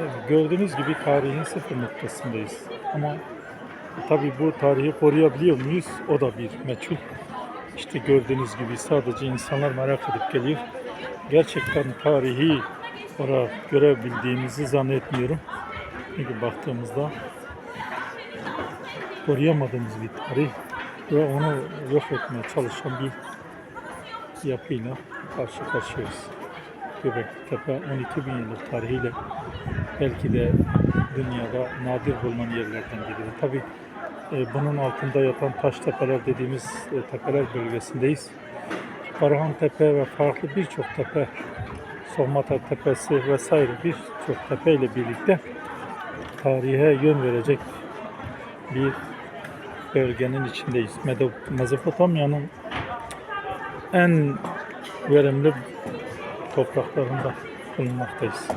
Evet, gördüğünüz gibi tarihin sıfır noktasındayız. Ama tabii bu tarihi koruyabiliyor muyuz? O da bir meçhul. İşte gördüğünüz gibi sadece insanlar merak edip geliyor. Gerçekten tarihi olarak görebildiğimizi zannetmiyorum. Çünkü baktığımızda koruyamadığımız bir tarih ve onu yok etmeye çalışan bir yapıyla karşı karşıyayız. Göbekli Tepe 12 bin yıllık tarihiyle belki de dünyada nadir bulunan yerlerden biri. Tabi bunun altında yatan taş tepeler dediğimiz e, tepeler bölgesindeyiz. Karahan Tepe ve farklı birçok tepe, Somata Tepesi vesaire birçok tepe ile birlikte tarihe yön verecek bir bölgenin içindeyiz. Mezopotamya'nın en verimli topraklarında bulunmaktayız.